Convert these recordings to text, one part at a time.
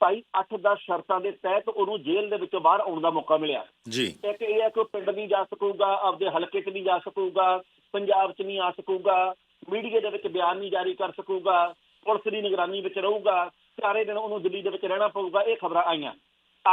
ਭਾਈ 8-10 ਸ਼ਰਤਾਂ ਦੇ ਤਹਿਤ ਉਹਨੂੰ ਜੇਲ੍ਹ ਦੇ ਵਿੱਚੋਂ ਬਾਹਰ ਆਉਣ ਦਾ ਮੌਕਾ ਮਿਲਿਆ। ਜੀ। ਇੱਕ ਇਹ ਹੈ ਕਿ ਉਹ ਪਿੰਡ ਨਹੀਂ ਜਾ ਸਕੂਗਾ ਆਪਦੇ ਹਲਕੇ 'ਚ ਨਹੀਂ ਜਾ ਸਕੂਗਾ ਪੰਜਾਬ 'ਚ ਨਹੀਂ ਆ ਸਕੂਗਾ ਮੀਡੀਆ ਦੇ ਵਿੱਚ ਬਿਆਨ ਨਹੀਂ ਜਾਰੀ ਕਰ ਸਕੂਗਾ ਪੁਲਿਸ ਦੀ ਨਿਗਰਾਨੀ ਵਿੱਚ ਰਹੂਗਾ ਸਾਰੇ ਦਿਨ ਉਹਨੂੰ ਦਿੱਲੀ ਦੇ ਵਿੱਚ ਰਹਿਣਾ ਪਊਗਾ ਇਹ ਖਬਰਾਂ ਆਈਆਂ।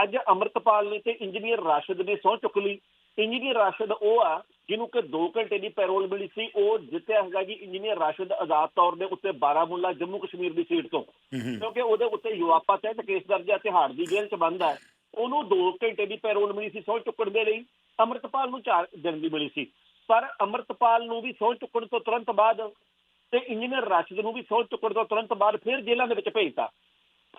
ਅੱਜ ਅਮਰਤਪਾਲ ਨੇ ਤੇ ਇੰਜੀਨੀਅਰ ਰਾਸ਼ਦ ਨੇ ਸਹੁੰ ਚੁੱਕ ਲਈ। ਇੰਜੀਨੀਅਰ ਰਾਸ਼ਦ ਉਹ ਆ ਜਿਹਨੂੰ ਕਿ 2 ਘੰਟੇ ਦੀ ਪੈਰੋਲ ਮਿਲੀ ਸੀ ਉਹ ਜਿੱਤਿਆ ਹੈਗਾ ਜੀ ਇੰਜੀਨੀਅਰ ਰਾਸ਼ਦ ਆਜ਼ਾਦ ਤੌਰ ਦੇ ਉੱਤੇ ਬਾਰਾਮੂਲਾ ਜੰਮੂ ਕਸ਼ਮੀਰ ਦੀ ਸੀਟ ਤੋਂ। ਕਿਉਂਕਿ ਉਹਦੇ ਉੱਤੇ ਯੁਵਾਪਾ ਤਹਿਤ ਕੇਸ ਦਰਜ ਹੈ ਤਿਹਾੜ ਦੀ ਜੇਲ੍ਹ 'ਚ ਬੰਦ ਹੈ। ਉਹਨੂੰ 2 ਘੰਟੇ ਦੀ ਪੈਰੋਲ ਮਿਲੀ ਸੀ ਸਹੁੰ ਚੁੱਕਣ ਦੇ ਲਈ। ਅਮਰਤਪਾਲ ਨੂੰ 4 ਦਿਨ ਦੀ ਮਿਲੀ ਸੀ। ਪਰ ਅਮਰਤਪਾਲ ਨੂੰ ਵੀ ਸਹੁੰ ਚੁੱਕਣ ਤੋਂ ਤੁਰੰਤ ਬਾਅਦ ਤੇ ਇੰਜੀਨੀਅਰ ਰਾਸ਼ਦ ਨੂੰ ਵੀ ਸਹੁੰ ਚੁੱਕਣ ਤੋਂ ਤੁਰੰਤ ਬਾਅਦ ਫਿਰ ਜੇਲ੍ਹਾਂ ਦੇ ਵਿੱਚ ਭੇਜਤਾ।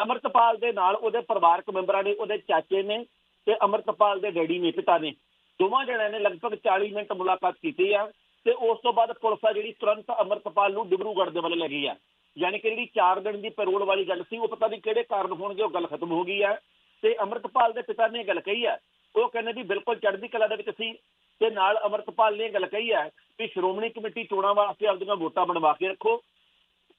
ਅਮਰਤਪਾਲ ਦੇ ਨਾਲ ਉਹਦੇ ਪਰਿਵਾਰਕ ਮੈਂਬਰਾਂ ਨੇ ਉਹਦੇ ਚਾਚੇ ਨੇ ਤੇ ਅਮਰਤਪਾਲ ਦੇ ਡੈਡੀ ਨੇ ਪਿਤਾ ਨੇ। ਦੋਵਾਂ ਜਣਿਆਂ ਨੇ ਲਗਭਗ 40 ਮਿੰਟ ਮੁਲਾਕਾਤ ਕੀਤੀ ਆ ਤੇ ਉਸ ਤੋਂ ਬਾਅਦ ਪੁਲਿਸ ਆ ਜਿਹੜੀ ਤੁਰੰਤ ਅਮਰਤਪਾਲ ਨੂੰ ਡਿਬਰੂਗੜ੍ਹ ਦੇ ਵੱਲ ਲੈ ਗਈ ਆ। ਯਾਨੀ ਕਿ ਜਿਹੜੀ 4 ਦਿਨ ਦੀ ਪੈਰੋਲ ਵਾਲੀ ਗੱਲ ਸੀ, ਉਹ ਪਤਾ ਨਹੀਂ ਕਿਹੜੇ ਕਾਰਨ ਹੋਣਗੇ, ਉਹ ਗੱਲ ਖਤਮ ਹੋ ਗਈ ਆ। ਤੇ ਅਮਰਤਪਾਲ ਦੇ ਪਿਤਾ ਨੇ ਇਹ ਗੱਲ ਕਹੀ ਆ। ਉਹ ਕਹਿੰਦੇ ਵੀ ਬਿਲਕੁਲ ਚੜ੍ਹਦੀ ਕਲਾ ਦੇ ਵਿੱਚ ਸੀ ਤੇ ਨਾਲ ਅਮਰਤਪਾਲ ਨੇ ਗੱਲ ਕਹੀ ਹੈ ਵੀ ਸ਼੍ਰੋਮਣੀ ਕਮੇਟੀ ਚੋਣਾਂ ਵਾਸਤੇ ਆਪਦੀਆਂ ਵੋਟਾਂ ਬਣਵਾ ਕੇ ਰੱਖੋ।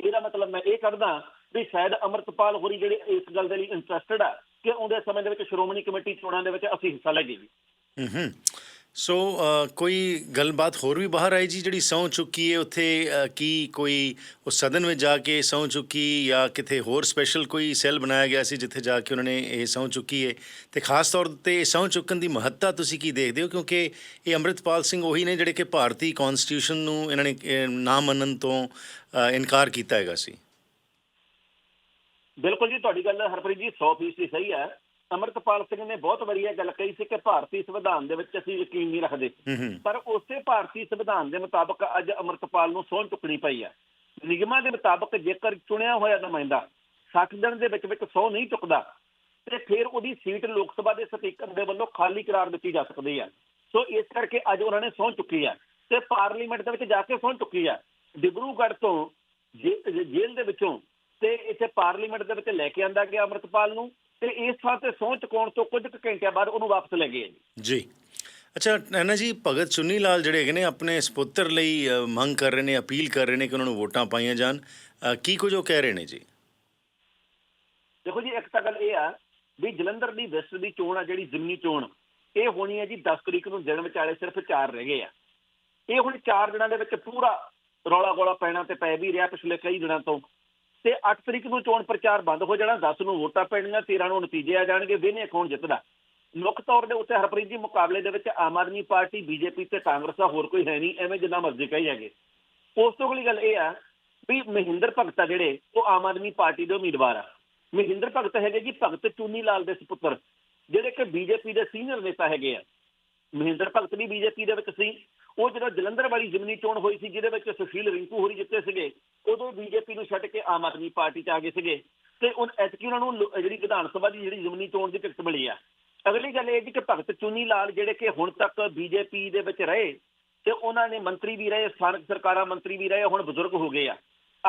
ਇਹਦਾ ਮਤਲਬ ਮੈਂ ਇਹ ਕੱਢਦਾ ਵੀ ਸ਼ਾਇਦ ਅਮਰਤਪਾਲ ਹੋਰੀ ਜਿਹੜੇ ਇਸ ਗੱਲ ਦੇ ਲਈ ਇੰਟਰਸਟਿਡ ਆ ਕਿ ਆਉਂਦੇ ਸਮੇਂ ਦੇ ਵਿੱਚ ਸ਼੍ਰੋਮਣੀ ਕਮੇਟੀ ਚੋਣਾਂ ਦੇ ਵਿੱਚ ਅਸੀਂ ਹਿੱਸਾ ਲਈਏ ਜੀ ਹੂੰ। ਸੋ ਕੋਈ ਗੱਲਬਾਤ ਹੋਰ ਵੀ ਬਾਹਰ ਆਈ ਜੀ ਜਿਹੜੀ ਸਹੁੰ ਚੁੱਕੀ ਹੈ ਉੱਥੇ? ਕੀ ਕੋਈ ਉਹ ਸਦਨ ਵਿੱਚ ਜਾ ਕੇ ਸਹੁੰ ਚੁੱਕੀ ਜਾਂ ਕਿਤੇ ਹੋਰ ਸਪੈਸ਼ਲ ਕੋਈ ਸੈੱਲ ਬਣਾਇਆ ਗਿਆ ਸੀ ਜਿੱਥੇ ਜਾ ਕੇ ਉਹਨਾਂ ਨੇ ਇਹ ਸਹੁੰ ਚੁੱਕੀ ਹੈ ਤੇ ਖਾਸ ਤੌਰ ਤੇ ਇਹ ਸਹੁੰ ਚੁੱਕਣ ਦੀ ਮਹੱਤਤਾ ਤੁਸੀਂ ਕੀ ਦੇਖਦੇ ਹੋ? ਕਿਉਂਕਿ ਇਹ ਅੰਮ੍ਰਿਤਪਾਲ ਸਿੰਘ ਉਹੀ ਨੇ ਜਿਹੜੇ ਕਿ ਭਾਰਤੀ ਕਨਸਟੀਟਿਊਸ਼ਨ ਨੂੰ ਇਹਨਾਂ ਨੇ ਨਾ ਮੰਨਣ ਤੋਂ ਇਨਕਾਰ ਕੀਤਾ ਹੈਗਾ ਸੀ। ਬਿਲਕੁਲ ਜੀ, ਤੁਹਾਡੀ ਗੱਲ ਹਰਪ੍ਰੀਤ ਜੀ 100% ਸਹੀ ਹੈ। ਅਮਰਤਪਾਲ ਸਿੰਘ ਨੇ ਬਹੁਤ ਵਾਰੀ ਇਹ ਗੱਲ ਕਹੀ ਸੀ ਕਿ ਭਾਰਤੀ ਸੰਵਿਧਾਨ ਦੇ ਵਿੱਚ ਅਸੀਂ ਯਕੀਨ ਨਹੀਂ ਰੱਖਦੇ। ਪਰ ਉਸੇ ਭਾਰਤੀ ਸੰਵਿਧਾਨ ਦੇ ਮੁਤਾਬਕ ਅੱਜ ਅਮਰਤਪਾਲ ਨੂੰ ਸਹੁੰ ਚੁੱਕਣੀ ਪਈ ਹੈ ਨਿਯਮਾਂ ਦੇ ਮੁਤਾਬਕ ਜੇਕਰ ਚੁਣਿਆ ਹੋਇਆ ਨੁਮਾਇੰਦਾ 60 ਦਿਨ ਦੇ ਵਿੱਚ ਵਿੱਚ ਸਹੁੰ ਨਹੀਂ ਚੁੱਕਦਾ ਤੇ ਫਿਰ ਉਹਦੀ ਸੀਟ ਲੋਕ ਸਭਾ ਦੇ ਸਪੀਕਰ ਦੇ ਵੱਲੋਂ ਖਾਲੀ ਕਰਾਰ ਦਿੱਤੀ ਜਾ ਸਕਦੀ ਹੈ ਸੋ ਇਸ ਕਰਕੇ ਅੱਜ ਉਹਨਾਂ ਨੇ ਸਹੁੰ ਚੁੱਕੀ ਹੈ ਤੇ ਪਾਰਲੀਮੈਂਟ ਦੇ ਵਿੱਚ ਜਾ ਕੇ ਸਹੁੰ ਚੁੱਕੀ ਹੈ ਡਿਬਰੂਗੜ੍ਹ ਤੋਂ ਜੇਲ੍ਹ ਦੇ ਵਿੱਚੋਂ ਤੇ ਇੱਥੇ ਪਾਰਲੀਮੈਂਟ ਦੇ ਵਿੱਚ ਲੈ ਕੇ ਆਂਦਾ ਗਿਆ ਅਮਰਤਪਾਲ ਨੂੰ। ਤੇ ਇਸ ਥਾਂ ਤੇ ਸਹੁੰ ਚੁਕਾਉਣ ਤੋਂ ਕੁਝ ਕੁ ਘੰਟਿਆਂ ਬਾਅਦ ਉਹਨੂੰ ਵਾਪਸ ਲੈ ਗਏ ਜੀ ਜੀ। ਅੱਛਾ ਨੈਨਾ ਜੀ ਭਗਤ ਚੁੰਨੀ ਲਾਲ ਜਿਹੜੇ ਹੈਗੇ ਨੇ ਆਪਣੇ ਸਪੁੱਤਰ ਲਈ ਮੰਗ ਕਰ ਰਹੇ ਨੇ ਅਪੀਲ ਕਰ ਰਹੇ ਨੇ ਕਿ ਉਹਨਾਂ ਨੂੰ ਵੋਟਾਂ ਪਾਈਆਂ ਜਾਣ। ਕੀ ਕੁਝ ਉਹ ਕਹਿ ਰਹੇ ਨੇ ਜੀ? ਦੇਖੋ ਜੀ ਇੱਕ ਤਾਂ ਗੱਲ ਇਹ ਆ ਵੀ ਜਲੰਧਰ ਦੀ ਵੈਸਟ ਦੀ ਚੋਣ ਆ ਜਿਹੜੀ ਜ਼ਿਮਨੀ ਚੋਣ ਇਹ ਹੋਣੀ ਹੈ ਜੀ 10 ਤਰੀਕ ਨੂੰ ਦਿਨ ਵਿਚਾਲੇ ਸਿਰਫ 4 ਰਹਿ ਗਏ ਆ। ਇਹ ਹੁਣ 4 ਦਿਨਾਂ ਦੇ ਵਿੱਚ ਪੂਰਾ ਰੌਲਾ ਗੋਲਾ ਪੈਣਾ ਤੇ ਪੈ ਵੀ ਰਿਹਾ ਪਿਛਲੇ ਕਈ ਦਿਨਾਂ ਤੋਂ। ਤੇ 8 ਤਰੀਕ ਨੂੰ ਚੋਣ ਪ੍ਰਚਾਰ ਬੰਦ ਹੋ ਜਾਣਾ 10 ਨੂੰ ਵੋਟਾਂ ਪੈਣੀਆਂ 13 ਨੂੰ ਨਤੀਜੇ ਆ ਜਾਣਗੇ ਵਿਹਨੇ ਕੌਣ ਜਿੱਤਦਾ? ਮੁੱਖ ਤੌਰ ਦੇ ਉੱਤੇ ਹਰਪ੍ਰੀਤ ਜੀ, ਮੁਕਾਬਲੇ ਦੇ ਵਿੱਚ ਆਮ ਆਦਮੀ ਪਾਰਟੀ, ਬੀਜੇਪੀ ਤੇ ਕਾਂਗਰਸ ਦਾ ਹੋਰ ਕੋਈ ਹੈ ਨਹੀਂ, ਐਵੇਂ ਜਿੰਨਾ ਮਰਜ਼ੀ ਕਹੀ ਹੈਗੇ ਉਸ ਤੋਂ ਅਗਲੀ ਗੱਲ ਇਹ ਆ ਵੀ ਮਹਿੰਦਰ ਭਗਤ ਆ ਜਿਹੜੇ, ਉਹ ਆਮ ਆਦਮੀ ਪਾਰਟੀ ਦੇ ਉਮੀਦਵਾਰ ਆ। ਮਹਿੰਦਰ ਭਗਤ ਹੈਗੇ ਜੀ ਭਗਤ ਚੂਨੀ ਲਾਲ ਦੇ ਸੁਪੁੱਤਰ, ਜਿਹੜੇ ਕਿ ਬੀਜੇਪੀ ਦੇ ਸੀਨੀਅਰ ਨੇਤਾ ਹੈਗੇ ਆ। ਮਹਿੰਦਰ ਭਗਤ ਵੀ ਬੀਜੇਪੀ ਦੇ ਵਿੱਚ ਸੀ ਉਹ ਜਿਹੜਾ ਜਲੰਧਰ ਵਾਲੀ ਜ਼ਿਮਨੀ ਚੋਣ ਹੋਈ ਸੀ, ਜਿਹਦੇ ਵਿੱਚ ਸੁਸ਼ੀਲ ਰਿੰਕੂ ਹੋਰੀ ਜਿੱਤੇ ਸੀਗੇ, ਉਦੋਂ ਬੀਜੇਪੀ ਨੂੰ ਛੱਡ ਕੇ ਆਮ ਆਦਮੀ ਪਾਰਟੀ 'ਚ ਆ ਗਏ ਸੀਗੇ। ਤੇ ਉਹ ਐਤਕੀ ਉਹਨਾਂ ਨੂੰ ਜਿਹੜੀ ਵਿਧਾਨ ਸਭਾ ਦੀ ਜਿਹੜੀ ਜ਼ਿਮਨੀ ਚੋਣ ਦੀ ਟਿਕਟ ਮਿਲੀ ਆ। ਅਗਲੀ ਗੱਲ ਇਹ ਜੀ ਕਿ ਭਗਤ ਚੁੰਨੀ ਲਾਲ ਜਿਹੜੇ ਕਿ ਹੁਣ ਤੱਕ ਬੀਜੇਪੀ ਦੇ ਵਿੱਚ ਰਹੇ, ਤੇ ਉਹਨਾਂ ਨੇ ਮੰਤਰੀ ਵੀ ਰਹੇ, ਸਥਾਨਕ ਸਰਕਾਰਾਂ ਮੰਤਰੀ ਵੀ ਰਹੇ, ਹੁਣ ਬਜ਼ੁਰਗ ਹੋ ਗਏ ਆ।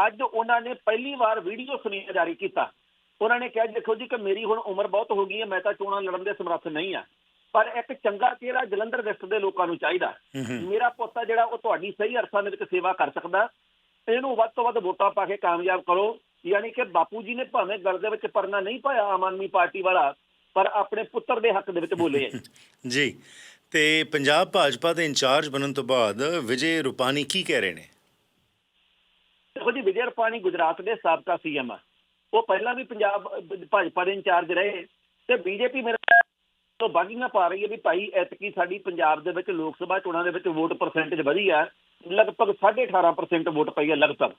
ਅੱਜ ਉਹਨਾਂ ਨੇ ਪਹਿਲੀ ਵਾਰ ਵੀਡੀਓ ਸੁਨੇਹਾ ਜਾਰੀ ਕੀਤਾ। ਉਹਨਾਂ ਨੇ ਕਿਹਾ ਦੇਖੋ ਜੀ, ਕਿ ਮੇਰੀ ਹੁਣ ਉਮਰ ਬਹੁਤ ਹੋ ਗਈ ਹੈ, ਮੈਂ ਤਾਂ ਚੋਣਾਂ ਲੜਨ ਦੇ ਸਮਰੱਥ ਨਹੀਂ ਆ। ਪਰ ਇੱਕ ਚੰਗਾ ਚਿਹਰਾ ਜਲੰਧਰ ਵੈਸਟ ਦੇ ਲੋਕਾਂ ਨੂੰ ਚਾਹੀਦਾ। ਮੇਰਾ ਪੁੱਤ ਆ ਜਿਹੜਾ ਉਹ ਤੁਹਾਡੀ ਸਹੀ ਅਰਥਾਂ ਦੇ ਵਿੱਚ ਸੇਵਾ ਕਰ ਸਕਦਾ। ਇਹਨੂੰ ਵੱਧ ਤੋਂ ਵੱਧ ਵੋਟਾਂ ਪਾ ਕੇ ਕਾਮਯਾਬ ਕਰੋ। ਯਾਨੀ ਕਿ ਬਾਪੂ ਜੀ ਨੇ ਭਾਵੇਂ ਗਲ ਦੇ ਵਿੱਚ ਪਰਨਾ ਨਹੀਂ ਪਾਇਆ ਆਮ ਆਦਮੀ ਪਾਰਟੀ ਵਾਲਾ ਪਰ ਆਪਣੇ ਪੁੱਤਰ ਦੇ ਹੱਕ ਦੇ ਵਿੱਚ ਬੋਲੇ ਹੈ ਜੀ। ਤੇ ਪੰਜਾਬ ਭਾਜਪਾ ਦੇ ਇੰਚਾਰਜ ਬਣਨ ਤੋਂ ਬਾਅਦ ਵਿਜੇ ਰੂਪਾਨੀ ਕੀ ਕਹਿ ਰਹੇ ਨੇ? ਦੇਖੋ ਜੀ ਵਿਜੇ ਰੁਪਾਣੀ ਗੁਜਰਾਤ ਦੇ ਸਾਬਕਾ ਸੀਐਮ ਆ। ਉਹ ਪਹਿਲਾਂ ਵੀ ਪੰਜਾਬ ਭਾਜਪਾ ਦੇ ਇੰਚਾਰਜ ਰਹੇ ਤੇ ਬੀਜੇਪੀ ਮੇਰੇ ਤੋਂ ਬਾਗੀਆਂ ਪਾ ਰਹੀ ਹੈ ਵੀ ਭਾਈ ਐਤਕੀ ਸਾਡੀ ਪੰਜਾਬ ਦੇ ਵਿੱਚ ਲੋਕ ਸਭਾ ਚੋਣਾਂ ਦੇ ਵਿੱਚ ਵੋਟ ਪਰਸੈਂਟੇਜ ਵਧੀ ਆ ਲਗਭਗ 18.5% ਵੋਟ ਪਈ ਹੈ ਲਗਭਗ।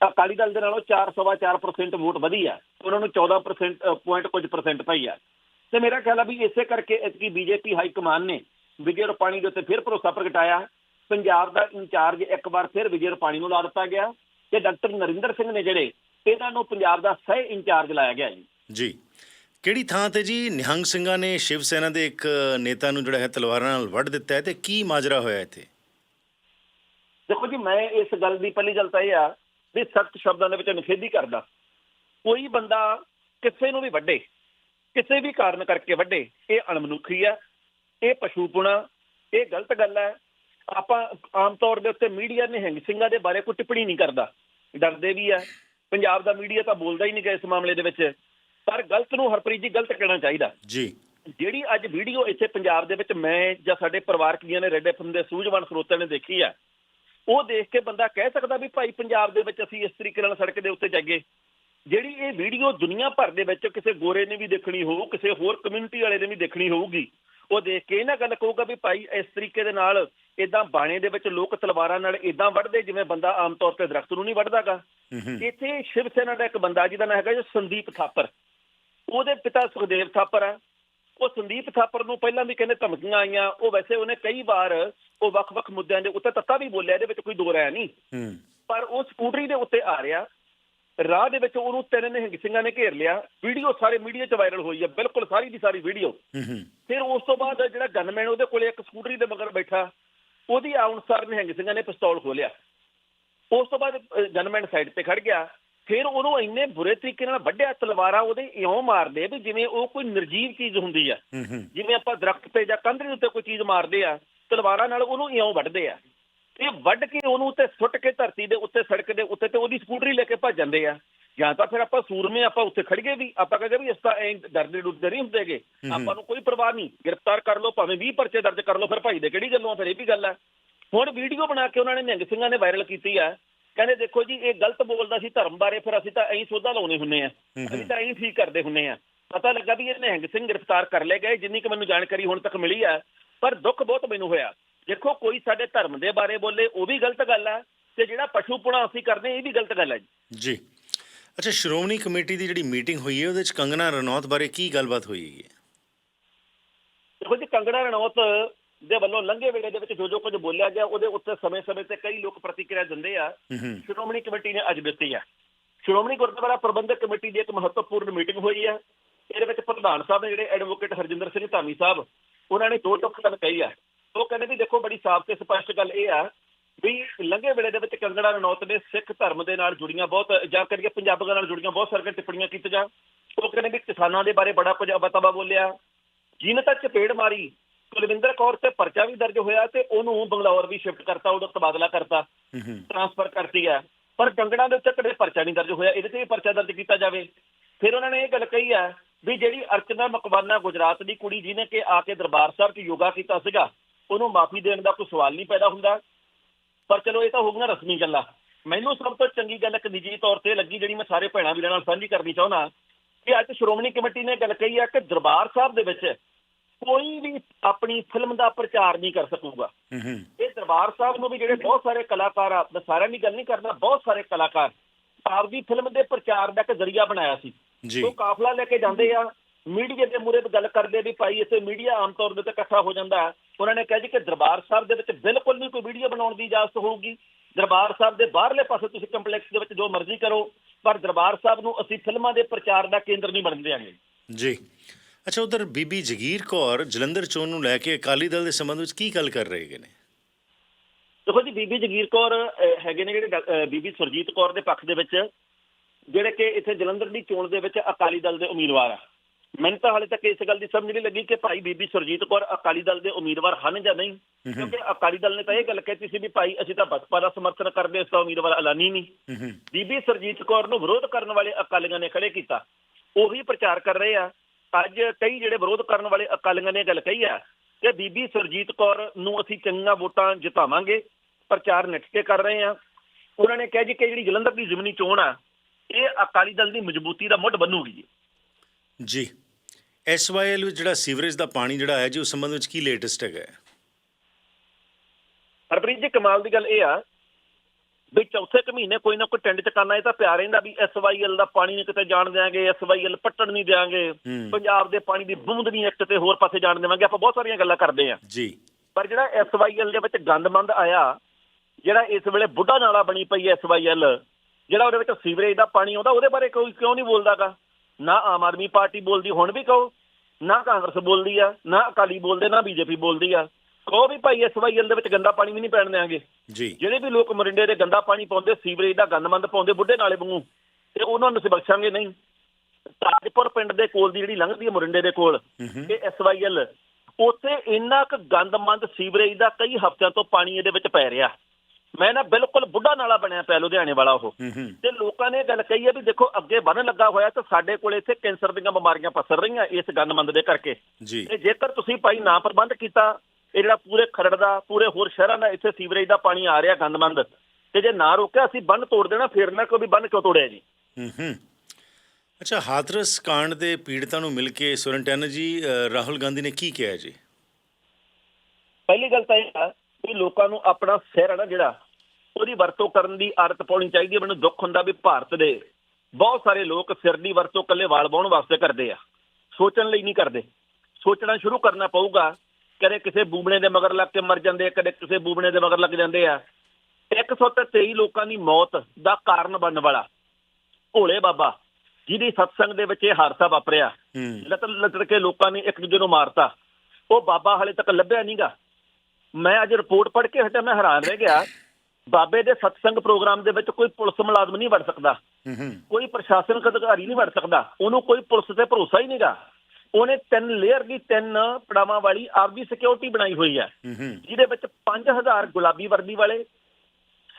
ਅਕਾਲੀ ਦਲ ਦੇ ਨਾਲੋਂ 4.4% ਵੋਟ ਵਧੀ ਆ ਉਹਨਾਂ ਨੂੰ 14% ਪੁਆਇੰਟ ਕੁਝ ਪਰਸੈਂਟ ਪਈ ਆ ਤੇ ਮੇਰਾ ਖਿਆਲ ਆ ਵੀ ਇਸੇ ਕਰਕੇ ਐਤਕੀ ਬੀਜੇਪੀ ਹਾਈ ਕਮਾਨ ਨੇ ਵਿਜੇ ਰੁਪਾਣੀ ਦੇ ਉੱਤੇ ਫਿਰ ਭਰੋਸਾ ਪ੍ਰਗਟਾਇਆ। ਪੰਜਾਬ ਦਾ ਇੰਚਾਰਜ ਇੱਕ ਵਾਰ ਫਿਰ ਵਿਜੇ ਰੁਪਾਣੀ ਨੂੰ ਲਾ ਦਿੱਤਾ ਗਿਆ ਤੇ ਡਾਕਟਰ ਨਰਿੰਦਰ ਸਿੰਘ ਨੇ ਜਿਹੜੇ, ਇਹਨਾਂ ਨੂੰ ਪੰਜਾਬ ਦਾ ਸਹਿ ਇੰਚਾਰਜ ਲਾਇਆ ਗਿਆ ਜੀ। ਜੀ। ਕਿਹੜੀ ਥਾਂ ਤੇ ਜੀ ਨਿਹੰਗ ਸਿੰਘਾਂ ਨੇ ਸ਼ਿਵ ਸੈਨਾ ਦੇ ਇੱਕ ਨੇਤਾ ਨੂੰ ਜਿਹੜਾ ਹੈ ਤਲਵਾਰਾਂ ਨਾਲ ਵੱਢ ਦਿੱਤਾ ਹੈ ਤੇ ਕੀ ਮਾਜਰਾ ਹੋਇਆ ਇੱਥੇ? ਦੇਖੋ ਜੀ, ਮੈਂ ਇਸ ਗੱਲ ਦੀ ਪਹਿਲੀ ਗੱਲ ਤਾਂ ਇਹ ਆ ਵੀ ਸਖਤ ਸ਼ਬਦਾਂ ਦੇ ਵਿੱਚ ਨਿਖੇਧੀ ਕਰਦਾ। ਕੋਈ ਬੰਦਾ ਕਿਸੇ ਨੂੰ ਵੀ ਵੱਡੇ ਕਿਸੇ ਵੀ ਕਾਰਨ ਕਰਕੇ ਵੱਡੇ ਇਹ ਅਣਮਨੁੱਖੀ ਆ, ਇਹ ਪਸ਼ੂਪੁਣਾ, ਇਹ ਗਲਤ ਗੱਲ ਹੈ। ਆਪਾਂ ਆਮ ਤੌਰ ਦੇ ਉੱਤੇ ਮੀਡੀਆ ਨਿਹੰਗ ਸਿੰਘਾਂ ਦੇ ਬਾਰੇ ਕੋਈ ਟਿੱਪਣੀ ਨਹੀਂ ਕਰਦਾ। ਡਰਦੇ ਵੀ ਆ। ਪੰਜਾਬ ਦਾ ਮੀਡੀਆ ਤਾਂ ਬੋਲਦਾ ਹੀ ਨਹੀਂ ਗਿਆ ਇਸ ਮਾਮਲੇ ਦੇ ਵਿੱਚ। ਪਰ ਗਲਤ ਨੂੰ ਹਰਪ੍ਰੀਤ ਜੀ ਗਲਤ ਕਹਿਣਾ ਚਾਹੀਦਾ। ਜੀ। ਜਿਹੜੀ ਅੱਜ ਵੀਡੀਓ ਇੱਥੇ ਪੰਜਾਬ ਦੇ ਵਿੱਚ ਮੈਂ ਜਾਂ ਸਾਡੇ ਪਰਿਵਾਰਕ ਜੀਆਂ ਨੇ ਰੈੱਡ ਐਫਐਮ ਦੇ ਸੂਝਵਾਨ ਸਰੋਤਿਆਂ ਨੇ ਦੇਖੀ ਆ ਉਹ ਦੇਖ ਕੇ ਬੰਦਾ ਕਹਿ ਸਕਦਾ ਵੀ ਭਾਈ ਪੰਜਾਬ ਦੇ ਵਿੱਚ ਅਸੀਂ ਇਸ ਤਰੀਕੇ ਨਾਲ ਸੜਕ ਦੇ ਉੱਤੇ ਜਾਈਏ। ਜਿਹੜੀ ਇਹ ਵੀਡੀਓ ਦੁਨੀਆ ਭਰ ਦੇ ਵਿੱਚ ਕਿਸੇ ਗੋਰੇ ਨੇ ਵੀ ਦੇਖਣੀ ਹੋਊ ਕਿਸੇ ਹੋਰ ਕਮਿਊਨਿਟੀ ਵਾਲੇ ਨੇ ਵੀ ਦੇਖਣੀ ਹੋਊਗੀ ਉਹ ਦੇਖ ਕੇ ਇਹ ਨਾ ਗੱਲ ਕਹੂਗਾ ਵੀ ਭਾਈ ਇਸ ਤਰੀਕੇ ਦੇ ਨਾਲ ਇਦਾਂ ਬਾਣੇ ਦੇ ਵਿੱਚ ਲੋਕ ਤਲਵਾਰਾਂ ਨਾਲ ਇਦਾਂ ਵੱਢਦੇ ਜਿਵੇਂ ਬੰਦਾ ਆਮ ਤੌਰ ਤੇ ਦਰਖਤ ਨੂੰ ਨਹੀਂ ਵੱਢਦਾਗਾ। ਇੱਥੇ ਸ਼ਿਵ ਸੈਨਾ ਦਾ ਇੱਕ ਬੰਦਾ ਜਿਹਦਾ ਨਾਮ ਹੈਗਾ ਜੀ ਸੰਦੀਪ ਥਾਪਰ। ਉਹਦੇ ਪਿਤਾ ਸੁਖਦੇਵ ਥਾਪਰ ਆ। ਉਹ ਸੰਦੀਪ ਥਾਪਰ ਨੂੰ ਪਹਿਲਾਂ ਵੀ ਕਹਿੰਦੇ ਧਮਕੀਆਂ ਆਈਆਂ। ਉਹ ਵੈਸੇ ਉਹਨੇ ਕਈ ਵਾਰ ਉਹ ਵੱਖ-ਵੱਖ ਮੁੱਦਿਆਂ ਦੇ ਉੱਤੇ ਤੱਤਾ ਵੀ ਬੋਲਿਆ ਇਹਦੇ ਵਿੱਚ ਕੋਈ ਦੋ ਰਾਇ ਨਹੀਂ। ਪਰ ਉਹ ਸਕੂਟਰੀ ਦੇ ਉੱਤੇ ਆ ਰਿਹਾ। ਰਾਹ ਦੇ ਵਿੱਚ ਉਹਨੂੰ ਤਿੰਨ ਨਿਹੰਗ ਸਿੰਘਾਂ ਨੇ ਘੇਰ ਲਿਆ। ਵੀਡੀਓ ਸਾਰੇ ਮੀਡੀਆ 'ਚ ਵਾਇਰਲ ਹੋਈ ਹੈ ਬਿਲਕੁਲ ਸਾਰੀ ਦੀ ਸਾਰੀ ਵੀਡੀਓ। ਹੂੰ ਹੂੰ। ਫਿਰ ਉਸ ਤੋਂ ਬਾਅਦ ਜਿਹੜਾ ਗਨਮੈਨ ਉਹਦੇ ਕੋਲੇ ਇੱਕ ਸਕੂਟਰੀ ਦੇ ਮਗਰ ਬੈਠਾ ਉਹਦੀ ਆਉਣਸਾਰ ਨਿਹੰਗ ਸਿੰਘਾਂ ਨੇ ਪਿਸਤੌਲ ਖੋਲਿਆ ਉਸ ਤੋਂ ਬਾਅਦ ਗਨਮੈਨ ਸਾਈਡ ਤੇ ਖੜ ਗਿਆ। ਫਿਰ ਉਹਨੂੰ ਇੰਨੇ ਬੁਰੇ ਤਰੀਕੇ ਨਾਲ ਵੱਢਿਆ ਤਲਵਾਰਾਂ ਉਹਦੇ ਇਉਂ ਮਾਰਦੇ ਵੀ ਜਿਵੇਂ ਉਹ ਕੋਈ ਨਿਰਜੀਵ ਚੀਜ਼ ਹੁੰਦੀ ਆ। ਜਿਵੇਂ ਆਪਾਂ ਦਰਖਤ ਤੇ ਜਾਂ ਕੰਧ ਦੇ ਉੱਤੇ ਕੋਈ ਚੀਜ਼ ਮਾਰਦੇ ਆ ਤਲਵਾਰਾਂ ਨਾਲ ਉਹਨੂੰ ਇਉਂ ਵੱਢਦੇ ਆ। ਇਹ ਵੱਢ ਕੇ ਉਹਨੂੰ ਉੱਤੇ ਸੁੱਟ ਕੇ ਧਰਤੀ ਦੇ ਉੱਤੇ ਸੜਕ ਦੇ ਉੱਤੇ ਤੇ ਉਹਦੀ ਸਕੂਟਰੀ ਲੈ ਕੇ ਭੱਜ ਜਾਂਦੇ ਆ। ਜਾਂ ਤਾਂ ਫਿਰ ਆਪਾਂ ਸੂਰਮੇ ਆਪਾਂ ਉੱਥੇ ਖੜ ਗਏ ਵੀ ਆਪਾਂ ਕਹਿੰਦੇ ਵੀ ਇਸ ਤਾਂ ਐਂ ਡਰਦੇ ਡੁਰਦੇ ਨਹੀਂ ਹੁੰਦੇਗੇ। ਆਪਾਂ ਨੂੰ ਕੋਈ ਪਰਵਾਹ ਨਹੀਂ ਗ੍ਰਿਫਤਾਰ ਕਰ ਲਓ ਭਾਵੇਂ 20 ਪਰਚੇ ਦਰਜ ਕਰ ਲਓ ਫਿਰ ਭਾਈ ਦੇ ਕਿਹੜੀ ਗੱਲੋਂ ਆ, ਫਿਰ ਇਹ ਵੀ ਗੱਲ ਆ। ਹੁਣ ਵੀਡੀਓ ਬਣਾ ਕੇ ਉਹਨਾਂ ਨੇ ਨਿਹੰਗ ਸਿੰਘਾਂ ਨੇ ਵਾਇਰਲ ਕੀਤੀ ਆ। ਕਹਿੰਦੇ ਦੇਖੋ ਜੀ ਇਹ ਗਲਤ ਬੋਲਦਾ ਸੀ ਧਰਮ ਬਾਰੇ ਫਿਰ ਅਸੀਂ ਤਾਂ ਐਂ ਸੋਧਾ ਲਾਉਣੇ ਹੁੰਨੇ ਆ। ਅਸੀਂ ਤਾਂ ਐਂ ਠੀਕ ਕਰਦੇ ਹੁੰਨੇ ਆ। ਪਤਾ ਲੱਗਾ ਵੀ ਇਹ ਨਿਹੰਗ ਸਿੰਘ ਗ੍ਰਿਫਤਾਰ ਕਰ ਲਏ ਗਏ ਜਿੰਨੀ ਕਿ ਮੈਨੂੰ ਜਾਣਕਾਰੀ ਹੁਣ ਤੱਕ ਮਿਲੀ ਆ। ਪਰ ਦੁੱਖ ਬਹੁਤ ਮੈਨੂੰ ਹੋਇਆ। ਦੇਖੋ ਕੋਈ ਸਾਡੇ ਧਰਮ ਦੇ ਬਾਰੇ ਬੋਲੇ ਉਹ ਵੀ ਗਲਤ ਗੱਲ ਆ। ਤੇ ਜਿਹੜਾ ਪਸ਼ੂਪੁਣਾ ਅਸੀਂ ਕਰਦੇ ਇਹ ਵੀ ਗਲਤ ਗੱਲ ਆ ਜੀ। ਜੀ। ਅੱਛਾ ਸ਼੍ਰੋਮਣੀ ਕਮੇਟੀ ਦੀ ਜਿਹੜੀ ਮੀਟਿੰਗ ਹੋਈ ਹੈ ਉਹਦੇ ਵਿੱਚ ਕੰਗਨਾ ਰਣੌਤ ਬਾਰੇ ਕੀ ਗੱਲਬਾਤ ਹੋਈ ਹੈ ਦੇਖੋ ਜੀ ਕੰਗਣਾ ਰਣੌਤ ਦੇ ਵੱਲੋਂ ਲੰਘੇ ਵੇਲੇ ਦੇ ਵਿੱਚ ਜੋ ਜੋ ਕੁਝ ਬੋਲਿਆ ਗਿਆ ਉਹਦੇ ਉੱਤੇ ਸਮੇਂ-ਸਮੇਂ ਤੇ ਕਈ ਲੋਕ ਪ੍ਰਤੀਕਿਰਿਆ ਦਿੰਦੇ ਆ। ਸ਼੍ਰੋਮਣੀ ਕਮੇਟੀ ਨੇ ਅੱਜ ਦਿੱਤੀ ਆ। ਸ਼੍ਰੋਮਣੀ ਗੁਰਦੁਆਰਾ ਪ੍ਰਬੰਧਕ ਕਮੇਟੀ ਦੀ ਇੱਕ ਮਹੱਤਵਪੂਰਨ ਮੀਟਿੰਗ ਹੋਈ ਆ। ਇਹਦੇ ਵਿੱਚ ਪ੍ਰਧਾਨ ਸਾਹਿਬ ਨੇ ਜਿਹੜੇ ਐਡਵੋਕੇਟ ਹਰਜਿੰਦਰ ਸਿੰਘ ਧਾਮੀ ਸਾਹਿਬ ਉਹਨਾਂ ਨੇ ਦੋ ਟੁਕ ਗੱਲ ਕਹੀ ਆ। ਉਹ ਕਹਿੰਦੇ ਵੀ ਦੇਖੋ ਬੜੀ ਸਾਫ਼ ਤੇ ਸਪਸ਼ਟ ਗੱਲ ਇਹ ਆ ਵੀ ਲੰਘੇ ਵੇਲੇ ਦੇ ਵਿੱਚ ਕੰਗਣਾ ਰਣੌਤ ਨੇ ਸਿੱਖ ਧਰਮ ਦੇ ਨਾਲ ਜੁੜੀਆਂ ਬਹੁਤ ਜਾਂ ਕਰੀਏ ਪੰਜਾਬੀਆਂ ਨਾਲ ਜੁੜੀਆਂ ਬਹੁਤ ਸਾਰੀਆਂ ਟਿੱਪਣੀਆਂ ਕੀਤੀਆਂ। ਉਹ ਕਹਿੰਦੇ ਵੀ ਕਿਸਾਨਾਂ ਦੇ ਬਾਰੇ ਬੜਾ ਕੁਝ ਅਬਤਵਾ ਬੋਲਿਆ। ਜਿਹਨੇ ਤਾਂ ਚਪੇੜ ਮਾਰੀ। ਕੁਲਵਿੰਦਰ ਕੌਰ ਤੇ ਪਰਚਾ ਵੀ ਦਰਜ ਹੋਇਆ ਤੇ ਉਹਨੂੰ ਬੰਗਲੌਰ ਵੀ ਸ਼ਿਫਟ ਕਰਤਾ ਉਹਦਾ ਤਬਾਦਲਾ ਕਰਤਾ ਟ੍ਰਾਂਸਫਰ ਕਰਤੀ ਹੈ। ਪਰ ਕੰਗਣਾ ਦੇ ਉੱਤੇ ਕਦੇ ਪਰਚਾ ਨਹੀਂ ਦਰਜ ਹੋਇਆ ਇਹਦੇ ਤੇ ਵੀ ਪਰਚਾ ਦਰਜ ਕੀਤਾ ਜਾਵੇ। ਫਿਰ ਉਹਨਾਂ ਨੇ ਇਹ ਗੱਲ ਕਹੀ ਹੈ ਵੀ ਜਿਹੜੀ ਅਰਚਨਾ ਮਕਵਾਨਾ ਗੁਜਰਾਤ ਦੀ ਕੁੜੀ ਜਿਹਨੇ ਕਿ ਆ ਕੇ ਦਰਬਾਰ ਸਾਹਿਬ 'ਚ ਯੋਗਾ ਕੀਤਾ ਸੀਗਾ ਉਹਨੂੰ ਮਾਫੀ ਦੇਣ ਦਾ ਕੋਈ ਸਵਾਲ ਨਹੀਂ ਪੈਦਾ ਹੁੰਦਾ। ਪਰ ਚਲੋ ਇਹ ਤਾਂ ਹੋ ਗਈਆਂ ਰਸਮੀ ਗੱਲਾਂ। ਮੈਨੂੰ ਸਭ ਤੋਂ ਚੰਗੀ ਗੱਲ ਇੱਕ ਨਿੱਜੀ ਤੌਰ ਤੇ ਲੱਗੀ ਜਿਹੜੀ ਮੈਂ ਸਾਰੇ ਭੈਣਾਂ ਵੀਰਾਂ ਨਾਲ ਸਾਂਝੀ ਕਰਨੀ ਚਾਹੁੰਦਾ ਕਿ ਅੱਜ ਸ਼੍ਰੋਮਣੀ ਕਮੇਟੀ ਨੇ ਗੱਲ ਕਹੀ ਹੈ ਕਿ ਦਰਬਾਰ ਸਾਹਿਬ ਦੇ ਵਿੱਚ ਕੋਈ ਵੀ ਆਪਣੀ ਫਿਲਮ ਦਾ ਪ੍ਰਚਾਰ ਨਹੀਂ ਕਰ ਸਕੂਗਾ। ਇਹ ਦਰਬਾਰ ਸਾਹਿਬ ਨੂੰ ਵੀ ਜਿਹੜੇ ਬਹੁਤ ਸਾਰੇ ਕਲਾਕਾਰ ਆ ਮੈਂ ਸਾਰਿਆਂ ਦੀ ਗੱਲ ਨਹੀਂ ਕਰਦਾ ਬਹੁਤ ਸਾਰੇ ਕਲਾਕਾਰ ਆਪਦੀ ਫਿਲਮ ਦੇ ਪ੍ਰਚਾਰ ਦਾ ਇੱਕ ਜ਼ਰੀਆ ਬਣਾਇਆ ਸੀ। ਉਹ ਕਾਫਲਾ ਲੈ ਕੇ ਜਾਂਦੇ ਆ ਮੀਡੀਆ ਦੇ ਮੂਹਰੇ ਗੱਲ ਕਰਦੇ ਵੀ ਭਾਈ ਇੱਥੇ ਮੀਡੀਆ ਆਮ ਤੌਰ ਦੇ ਉੱਤੇ ਇਕੱਠਾ ਹੋ ਜਾਂਦਾ ਹੈ। ਉਹਨਾਂ ਨੇ ਕਿਹਾ ਜੀ ਕਿ ਦਰਬਾਰ ਸਾਹਿਬ ਦੇ ਵਿੱਚ ਬਿਲਕੁਲ ਨਹੀਂ ਕੋਈ ਵੀਡੀਓ ਬਣਾਉਣ ਦੀ ਇਜਾਜ਼ਤ ਹੋਊਗੀ। ਦਰਬਾਰ ਸਾਹਿਬ ਦੇ ਬਾਹਰਲੇ ਪਾਸੇ ਤੁਸੀਂ ਕੰਪਲੈਕਸ ਦੇ ਵਿੱਚ ਜੋ ਮਰਜ਼ੀ ਕਰੋ ਪਰ ਦਰਬਾਰ ਸਾਹਿਬ ਨੂੰ ਅਸੀਂ ਫਿਲਮਾਂ ਦੇ ਪ੍ਰਚਾਰ ਦਾ ਕੇਂਦਰ ਨਹੀਂ ਬਣਨ ਦਿਆਂਗੇ। ਜੀ। ਅੱਛਾ ਉਧਰ ਬੀਬੀ ਜਗੀਰ ਕੌਰ ਜਲੰਧਰ ਚੋਣ ਨੂੰ ਲੈ ਕੇ ਅਕਾਲੀ ਦਲ ਦੇ ਸੰਬੰਧ ਵਿੱਚ ਕੀ ਗੱਲ ਕਰ ਰਹੇ ਨੇ? ਦੇਖੋ ਜੀ ਬੀਬੀ ਜਗੀਰ ਕੌਰ ਹੈਗੇ ਨੇ ਜਿਹੜੇ ਬੀਬੀ ਸੁਰਜੀਤ ਕੌਰ ਦੇ ਪੱਖ ਦੇ ਵਿੱਚ ਜਿਹੜੇ ਕਿ ਇੱਥੇ ਜਲੰਧਰ ਦੀ ਚੋਣ ਦੇ ਵਿੱਚ ਅਕਾਲੀ ਦਲ ਦੇ ਉਮੀਦਵਾਰ ਆ। ਮੈਨੂੰ ਤਾਂ ਹਾਲੇ ਤੱਕ ਇਸ ਗੱਲ ਦੀ ਸਮਝ ਨਹੀਂ ਲੱਗੀ ਕਿ ਭਾਈ ਬੀਬੀ ਸੁਰਜੀਤ ਕੌਰ ਅਕਾਲੀ ਦਲ ਦੇ ਉਮੀਦਵਾਰ ਹਨ ਜਾਂ ਨਹੀਂ। ਕਿਉਂਕਿ ਅਕਾਲੀ ਦਲ ਨੇ ਤਾਂ ਇਹ ਗੱਲ ਕਹਿਤੀ ਸੀ ਵੀ ਭਾਈ ਅਸੀਂ ਤਾਂ ਬਸਪਾ ਦਾ ਸਮਰਥਨ ਕਰਦੇ ਇਸ ਦਾ ਉਮੀਦਵਾਰ ਐਲਾਨੀ ਨਹੀਂ। ਬੀਬੀ ਸਰਜੀਤ ਕੌਰ ਨੂੰ ਵਿਰੋਧ ਕਰਨ ਵਾਲੇ ਅਕਾਲੀਆਂ ਨੇ ਖੜੇ ਕੀਤਾ। ਉਹੀ ਪ੍ਰਚਾਰ ਕਰ ਰਹੇ ਆ। ਅੱਜ ਕਈ ਜਿਹੜੇ ਵਿਰੋਧ ਕਰਨ ਵਾਲੇ ਅਕਾਲੀਆਂ ਨੇ ਗੱਲ ਕਹੀ ਆ ਕਿ ਬੀਬੀ ਸਰਜੀਤ ਕੌਰ ਨੂੰ ਅਸੀਂ ਚੰਗੀਆਂ ਵੋਟਾਂ ਜਿਤਾਵਾਂਗੇ ਪ੍ਰਚਾਰ ਨਿੱਠ ਕਰ ਰਹੇ ਆ ਉਹਨਾਂ ਨੇ ਕਿਹਾ ਜੀ ਕਿ ਜਿਹੜੀ ਜਲੰਧਰ ਦੀ ਜ਼ਮੀਨੀ ਚੋਣ ਆ ਇਹ ਅਕਾਲੀ ਦਲ ਦੀ ਮਜ਼ਬੂਤੀ ਦਾ ਮੁੱਢ ਬਣੂਗੀ ਜੀ ਐਸਵਾਈਐਲ ਵਿੱਚ ਜਿਹੜਾ ਸੀਵਰੇਜ ਦਾ ਪਾਣੀ ਜਿਹੜਾ ਹੈ ਜੀ ਉਸ ਸੰਬੰਧ ਵਿੱਚ ਕੀ ਲੇਟੈਸਟ ਹੈਗਾ? ਹਰਪ੍ਰੀਤ ਜੀ ਕਮਾਲ ਦੀ ਗੱਲ ਇਹ ਆ ਵੀ ਚੌਥੇ ਕੁ ਮਹੀਨੇ ਕੋਈ ਨਾ ਕੋਈ ਟੈਂਡ ਚਕਾਨਾ ਇਹ ਤਾਂ ਪਿਆ ਰਹਿੰਦਾ ਵੀ ਐਸਵਾਈਐਲ ਦਾ ਪਾਣੀ ਨਹੀਂ ਕਿਤੇ ਜਾਣ ਦਿਆਂਗੇ ਐਸਵਾਈਐਲ ਪੱਟਣ ਨਹੀਂ ਦਿਆਂਗੇ। ਹੂੰ। ਪੰਜਾਬ ਦੇ ਪਾਣੀ ਦੀ ਬੂੰਦ ਨਹੀਂ ਇੱਕ ਤੇ ਹੋਰ ਪਾਸੇ ਜਾਣ ਦੇਵਾਂਗੇ ਆਪਾਂ ਬਹੁਤ ਸਾਰੀਆਂ ਗੱਲਾਂ ਕਰਦੇ ਆ। ਜੀ। ਪਰ ਜਿਹੜਾ ਐਸਵਾਈਐਲ ਦੇ ਵਿੱਚ ਗੰਦਮੰਦ ਆਇਆ ਜਿਹੜਾ ਇਸ ਵੇਲੇ ਬੁੱਢਾ ਨਾਲਾ ਬਣੀ ਪਈ ਐਸਵਾਈਐਲ ਜਿਹੜਾ ਉਹਦੇ ਵਿੱਚ ਸੀਵਰੇਜ ਦਾ ਪਾਣੀ ਆਉਂਦਾ ਉਹਦੇ ਬਾਰੇ ਕੋਈ ਕਿਉਂ ਨਹੀਂ ਬੋਲਦਾਗਾ? ਨਾ ਆਮ ਆਦਮੀ ਪਾਰਟੀ ਬੋਲਦੀ ਹੁਣ ਵੀ ਕਹੋ ਨਾ ਕਾਂਗਰਸ ਬੋਲਦੀ ਆ ਨਾ ਅਕਾਲੀ ਬੋਲਦੇ ਨਾ ਬੀਜੇਪੀ ਬੋਲਦੀ ਆ। ਕਹੋ ਵੀ ਭਾਈ ਐਸਵਾਈਐਲ ਦੇ ਵਿੱਚ ਗੰਦਾ ਪਾਣੀ ਵੀ ਨਹੀਂ ਪੈਣ ਦਿਆਂਗੇ। ਜੀ। ਜਿਹੜੇ ਵੀ ਲੋਕ ਮਰਿੰਡੇ ਦੇ ਗੰਦਾ ਪਾਣੀ ਪਾਉਂਦੇ ਸੀਵਰੇਜ ਦਾ ਗੰਦਮੰਦ ਪਾਉਂਦੇ ਬੁੱਢੇ ਨਾਲੇ ਵਾਂਗੂ ਤੇ ਉਹਨਾਂ ਨੂੰ ਬਖਸ਼ਾਂਗੇ ਨਹੀਂ। ਤਾਜਪੁਰ ਪਿੰਡ ਦੇ ਕੋਲ ਦੀ ਜਿਹੜੀ ਲੰਘਦੀ ਹੈ ਮਰਿੰਡੇ ਦੇ ਕੋਲ ਇਹ ਐਸਵਾਈਐਲ ਉੱਥੇ ਇੰਨਾ ਕੁ ਗੰਦਮੰਦ ਸੀਵਰੇਜ ਦਾ ਕਈ ਹਫ਼ਤਿਆਂ ਤੋਂ ਪਾਣੀ ਇਹਦੇ ਵਿੱਚ ਪੈ ਰਿਹਾ। ਮੈਂ ਨਾ ਬਿਲਕੁਲ ਬੁੱਢਾ ਨਾਲਾ ਬਣਿਆ ਪਿਆ ਲੁਧਿਆਣੇ ਵਾਲਾ ਉਹ। ਤੇ ਲੋਕਾਂ ਨੇ ਇਹ ਗੱਲ ਕਹੀ ਹੈ ਵੀ ਦੇਖੋ ਅੱਗੇ ਬੰਨ ਲੱਗਾ ਹੋਇਆ ਤੇ ਸਾਡੇ ਕੋਲ ਇੱਥੇ ਕੈਂਸਰ ਦੀਆਂ ਬਿਮਾਰੀਆਂ ਪਸਰ ਰਹੀਆਂ ਇਸ ਗੰਦਮੰਦ ਦੇ ਕਰਕੇ। ਤੇ ਜੇਕਰ ਤੁਸੀਂ ਭਾਈ ਨਾ ਪ੍ਰਬੰਧ ਕੀਤਾ ਇਹ ਜਿਹੜਾ ਪੂਰੇ ਖਰੜ ਦਾ ਪੂਰੇ ਹੋਰ ਸ਼ਹਿਰਾਂ ਦਾ ਇੱਥੇ ਸੀਵਰੇਜ ਦਾ ਪਾਣੀ ਆ ਰਿਹਾ ਗੰਦਮੰਦ। ਤੇ ਜੇ ਨਾ ਰੋਕਿਆ ਅਸੀਂ ਬੰਨ ਤੋੜ ਦੇਣਾ ਫਿਰ ਨਾ ਕੋਈ ਬੰਨ ਕਿਉਂ ਤੋੜਿਆ ਜੀ? ਹੂੰ ਹੂੰ। ਅੱਛਾ ਹਾਥਰਸ ਕਾਂਡ ਦੇ ਪੀੜਤਾਂ ਨੂੰ ਮਿਲ ਕੇ ਸੁਰਨਟੈਨ ਜੀ ਰਾਹੁਲ ਗਾਂਧੀ ਨੇ ਕੀ ਕਿਹਾ ਜੀ? ਪਹਿਲੀ ਗੱਲ ਤਾਂ ਇਹ ਹੈ ਵੀ ਲੋਕਾਂ ਨੂੰ ਆਪਣਾ ਸਿਰ ਹੈ ਨਾ ਜਿਹੜਾ ਉਹਦੀ ਵਰਤੋਂ ਕਰਨ ਦੀ ਆਦਤ ਪਾਉਣੀ ਚਾਹੀਦੀ ਹੈ। ਮੈਨੂੰ ਦੁੱਖ ਹੁੰਦਾ ਵੀ ਭਾਰਤ ਦੇ ਬਹੁਤ ਸਾਰੇ ਲੋਕ ਸਿਰ ਦੀ ਵਰਤੋਂ ਇਕੱਲੇ ਵਾਲ ਵਾਹੁਣ ਵਾਸਤੇ ਕਰਦੇ ਆ। ਸੋਚਣ ਲਈ ਨਹੀਂ ਕਰਦੇ। ਸੋਚਣਾ ਸ਼ੁਰੂ ਕਰਨਾ ਪਊਗਾ ਕਦੇ ਕਿਸੇ ਬੂਬਣੇ ਦੇ ਮਗਰ ਲੱਗ ਕੇ ਮਰ ਜਾਂਦੇ ਆ ਕਦੇ ਕਿਸੇ ਬੂਬਣੇ ਦੇ ਮਗਰ ਲੱਗ ਜਾਂਦੇ ਆ। 123 ਲੋਕਾਂ ਦੀ ਮੌਤ ਦਾ ਕਾਰਨ ਬਣਨ ਵਾਲਾ ਭੋਲੇ ਬਾਬਾ ਜਿਹਦੀ ਸਤਸੰਗ ਦੇ ਵਿੱਚ ਇਹ ਹਾਦਸਾ ਵਾਪਰਿਆ। ਹੂੰ। ਲਤੜ ਲਤੜ ਕੇ ਲੋਕਾਂ ਨੇ ਇੱਕ ਦੂਜੇ ਨੂੰ ਮਾਰਤਾ। ਉਹ ਬਾਬਾ ਹਲੇ ਤੱਕ ਲੱਭਿਆ ਨਹੀਂਗਾ ਮੈਂ ਅੱਜ ਰਿਪੋਰਟ ਪੜ੍ਹ ਕੇ ਹਟਿਆ ਮੈਂ ਹੈਰਾਨ ਰਹਿ ਗਿਆ। ਬਾਬੇ ਦੇ ਸਤਸੰਗ ਪ੍ਰੋਗਰਾਮ ਦੇ ਵਿੱਚ ਕੋਈ ਪੁਲਿਸ ਮੁਲਾਜ਼ਮ ਨਹੀਂ ਵੜ ਸਕਦਾ। ਕੋਈ ਪ੍ਰਸ਼ਾਸਨਿਕ ਅਧਿਕਾਰੀ ਨਹੀਂ ਵੜ ਸਕਦਾ। ਉਹਨੂੰ ਕੋਈ ਪੁਲਿਸ ਤੇ ਭਰੋਸਾ ਹੀ ਨਹੀਂਗਾ ਉਹਨੇ ਤਿੰਨ ਲੇਅਰ ਦੀ ਤਿੰਨ ਪੜਾਵਾਂ ਵਾਲੀ ਆਪਦੀ ਸਿਕਿਉਰਿਟੀ ਬਣਾਈ ਹੋਈ ਹੈ। ਜਿਹਦੇ ਵਿੱਚ 5000 ਗੁਲਾਬੀ ਵਰਦੀ ਵਾਲੇ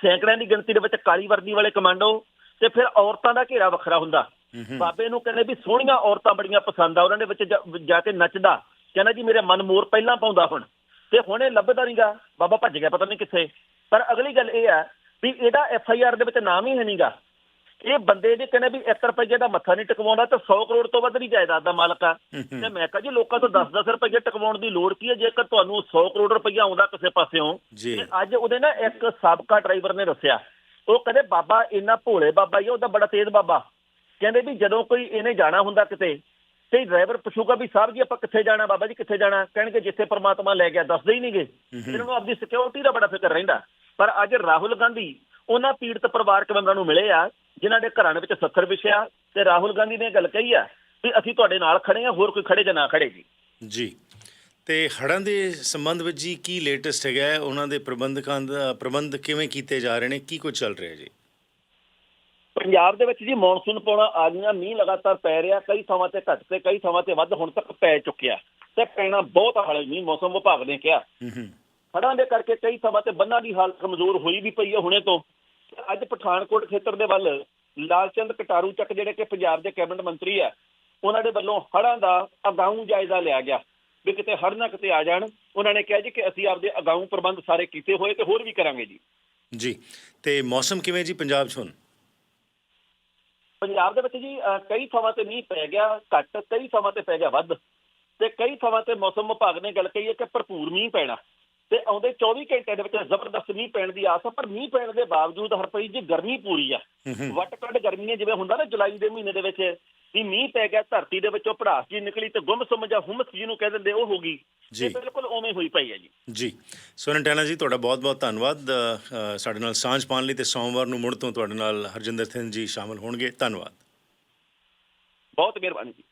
ਸੈਂਕੜਿਆਂ ਦੀ ਗਿਣਤੀ ਦੇ ਵਿੱਚ ਕਾਲੀ ਵਰਦੀ ਵਾਲੇ ਕਮਾਂਡੋ ਤੇ ਫਿਰ ਔਰਤਾਂ ਦਾ ਘੇਰਾ ਵੱਖਰਾ ਹੁੰਦਾ। ਬਾਬੇ ਨੂੰ ਕਹਿੰਦੇ ਵੀ ਸੋਹਣੀਆਂ ਔਰਤਾਂ ਬੜੀਆਂ ਪਸੰਦ ਆ ਉਹਨਾਂ ਦੇ ਵਿੱਚ ਜਾ- ਜਾ ਕੇ ਨੱਚਦਾ। ਕਹਿੰਦਾ ਜੀ ਮੇਰੇ ਮਨ ਮੋਰ ਪਹਿਲਾਂ ਪਾਉਂਦਾ ਹੁਣ। ਤੇ ਹੁਣ ਇਹ ਲੱਭਦਾ ਨਹੀਂਗਾ ਬਾਬਾ ਭੱਜ ਗਿਆ ਪਤਾ ਨਹੀਂ ਕਿੱਥੇ। ਪਰ ਅਗਲੀ ਗੱਲ ਇਹ ਆ ਵੀ ਇਹਦਾ ਐਫ ਆਈ ਆਰ ਦੇ ਵਿੱਚ ਨਾਮ ਹੀ ਹੈ ਨਹੀਂਗਾ ਇਹ ਬੰਦੇ ਦੇ ਕਹਿੰਦੇ ਵੀ 1 ਰੁਪਏ ਦਾ ਮੱਥਾ ਨਹੀਂ ਟਕਵਾਉਂਦਾ ਤੇ 100 ਕਰੋੜ ਤੋਂ ਵੱਧ ਦੀ ਜਾਇਦਾਦ ਦਾ ਮਾਲਕ ਆ। ਤੇ ਮੈਂ ਕਹਾਂ ਜੀ ਲੋਕਾਂ ਤੋਂ 10-10 ਰੁਪਏ ਟਕਵਾਉਣ ਦੀ ਲੋੜ ਕੀ ਹੈ? ਜੇਕਰ ਤੁਹਾਨੂੰ 100 ਕਰੋੜ ਰੁਪਈਆ ਆਉਂਦਾ ਕਿਸੇ ਪਾਸਿਓਂ ਜੀ। ਤੇ ਅੱਜ ਉਹਦੇ ਨਾ ਇੱਕ ਸਾਬਕਾ ਡਰਾਈਵਰ ਨੇ ਦੱਸਿਆ। ਉਹ ਕਹਿੰਦੇ ਬਾਬਾ ਇੰਨਾ ਭੋਲੇ ਬਾਬਾ ਹੀ ਆ, ਉਹਦਾ ਬੜਾ ਤੇਜ਼ ਬਾਬਾ। ਕਹਿੰਦੇ ਵੀ ਜਦੋਂ ਕੋਈ ਇਹਨੇ ਜਾਣਾ ਹੁੰਦਾ ਕਿਤੇ ਤੇ ਡਰਾਈਵਰ ਪੁੱਛੂਗਾ ਵੀ ਸਾਹਿਬ ਜੀ ਆਪਾਂ ਕਿੱਥੇ ਜਾਣਾ? ਬਾਬਾ ਜੀ ਕਿੱਥੇ ਜਾਣਾ? ਕਹਿਣਗੇ ਜਿੱਥੇ ਪ੍ਰਮਾਤਮਾ ਲੈ ਗਿਆ ਦੱਸਦੇ ਹੀ ਨਹੀਂਗੇ ਇਹਨਾਂ ਨੂੰ ਆਪਦੀ ਸਿਕਿਉਰਿਟੀ ਦਾ ਬੜਾ ਫਿਕਰ ਰਹਿੰਦਾ। ਪਰ ਅੱਜ ਰਾਹੁਲ ਗਾਂਧੀ ਉਹਨਾਂ ਪੀੜਤ ਪਰਿਵਾਰਕ ਮੈਂਬਰਾਂ ਨੂੰ ਮਿਲੇ ਆ ਜਿਨ੍ਹਾਂ ਦੇ ਘਰਾਂ ਦੇ ਵਿੱਚ ਸੱਥਰ ਵਿਛਿਆ ਤੇ ਰਾਹੁਲ ਗਾਂਧੀ ਨੇ ਗੱਲ ਕਹੀ ਆ ਵੀ ਅਸੀਂ ਤੁਹਾਡੇ ਨਾਲ ਖੜੇ ਆ ਹੋਰ ਕੋਈ ਖੜੇ ਜਾਂ ਨਾ ਖੜੇ ਜੀ। ਜੀ ਤੇ ਹੜ੍ਹਾਂ ਦੇ ਸੰਬੰਧ ਵਿੱਚ ਜੀ ਕੀ ਲੇਟੈਸਟ ਹੈਗਾ? ਉਹਨਾਂ ਦੇ ਪ੍ਰਬੰਧਕਾਂ ਦਾ ਪ੍ਰਬੰਧ ਕਿਵੇਂ ਕੀਤੇ ਜਾ ਰਹੇ ਨੇ? ਕੀ ਕੁਝ ਚੱਲ ਰਿਹਾ ਜੀ? ਪੰਜਾਬ ਦੇ ਵਿੱਚ ਜੀ ਮੌਨਸੂਨ ਪੌਣਾ ਆ ਗਈਆਂ ਮੀਂਹ ਲਗਾਤਾਰ ਪੈ ਰਿਹਾ ਕਈ ਥਾਵਾਂ ਤੇ ਘੱਟ ਤੇ ਕਈ ਥਾਵਾਂ ਤੇ ਵੱਧ ਹੁਣ ਤੱਕ ਪੈ ਚੁੱਕਿਆ ਤੇ ਪੈਣਾ ਬਹੁਤ ਹਾਲੇ ਮੀਂਹ ਮੌਸਮ ਵਿਭਾਗ ਨੇ ਕਿਹਾ। ਹੂੰ ਹੂੰ ਹੜ੍ਹਾਂ ਦੇ ਕਰਕੇ ਕਈ ਥਾਵਾਂ ਤੇ ਬੰਨਾਂ ਦੀ ਹਾਲਤ ਕਮਜ਼ੋਰ ਹੋਈ ਵੀ ਪਈ ਹੈ ਹੁਣੇ ਤੋਂ। ਅੱਜ ਪਠਾਨਕੋਟ ਖੇਤਰ ਦੇ ਵੱਲ ਲਾਲਚੰਦ ਕਟਾਰੂ ਚੱਕ ਜਿਹੜੇ ਕਿ ਪੰਜਾਬ ਦੇ ਕੈਬਨਿਟ ਮੰਤਰੀ ਆ ਉਹਨਾਂ ਦੇ ਵੱਲੋਂ ਹੜ੍ਹਾਂ ਦਾ ਅਗਾਊਂ ਜਾਇਜ਼ਾ ਲਿਆ ਗਿਆ ਵੀ ਕਿਤੇ ਹੜ੍ਹ ਨਾ ਕਿਤੇ ਆ ਜਾਣ। ਉਹਨਾਂ ਨੇ ਕਿਹਾ ਜੀ ਕਿ ਅਸੀਂ ਆਪਦੇ ਅਗਾਊਂ ਪ੍ਰਬੰਧ ਸਾਰੇ ਕੀਤੇ ਹੋਏ ਤੇ ਹੋਰ ਵੀ ਕਰਾਂਗੇ ਜੀ। ਜੀ ਤੇ ਮੌਸਮ ਕਿਵੇਂ ਜੀ ਪੰਜਾਬ 'ਚ ਹੁਣ? ਪੰਜਾਬ ਦੇ ਵਿੱਚ ਜੀ ਕਈ ਥਾਵਾਂ ਤੇ ਮੀਂਹ ਪੈ ਗਿਆ ਘੱਟ ਕਈ ਥਾਵਾਂ ਤੇ ਪੈ ਗਿਆ ਵੱਧ। ਤੇ ਕਈ ਥਾਵਾਂ ਤੇ ਮੌਸਮ ਵਿਭਾਗ ਨੇ ਗੱਲ ਕਹੀ ਹੈ ਕਿ ਭਰਪੂਰ ਮੀਂਹ ਪੈਣਾ। ਤੇ ਆਉਂਦੇ 24 ਘੰਟਿਆਂ ਦੇ ਵਿੱਚ ਜ਼ਬਰਦਸਤ ਮੀਂਹ ਪੈਣ ਦੀ ਆਸ ਹੈ ਪਰ ਮੀਂਹ ਪੈਣ ਦੇ ਬਾਵਜੂਦ ਹਰਪ੍ਰੀਤ ਜੀ ਗਰਮੀ ਪੂਰੀ ਆ। ਹੂੰ ਹੂੰ। ਵੱਟ ਕੱਢ ਗਰਮੀ ਹੈ ਜਿਵੇਂ ਹੁੰਦਾ ਨਾ ਜੁਲਾਈ ਦੇ ਮਹੀਨੇ ਦੇ ਵਿੱਚ ਵੀ ਮੀਂਹ ਪੈ ਗਿਆ ਧਰਤੀ ਦੇ ਵਿੱਚੋਂ ਭੜਾਸ ਜੀ ਨਿਕਲੀ ਤੇ ਗੁੰਮਸੁੰਮ ਜਾਂ ਹੁਮਸ ਜਿਹਨੂੰ ਕਹਿ ਦਿੰਦੇ ਉਹ ਹੋ ਗਈ। ਜੀ। ਬਿਲਕੁਲ ਉਵੇਂ ਹੋਈ ਪਈ ਹੈ ਜੀ। ਜੀ। ਸੁਰਨਟੈਨਾ ਜੀ ਤੁਹਾਡਾ ਬਹੁਤ-ਬਹੁਤ ਧੰਨਵਾਦ। ਸਾਡੇ ਨਾਲ ਸਾਂਝ ਪਾਉਣ ਲਈ ਤੇ ਸੋਮਵਾਰ ਨੂੰ ਮੁੜ ਤੋਂ ਤੁਹਾਡੇ ਨਾਲ ਹਰਜਿੰਦਰ ਸਿੰਘ ਜੀ ਸ਼ਾਮਲ ਹੋਣਗੇ। ਧੰਨਵਾਦ। ਬਹੁਤ ਮਿਹਰਬਾਨੀ ਜੀ।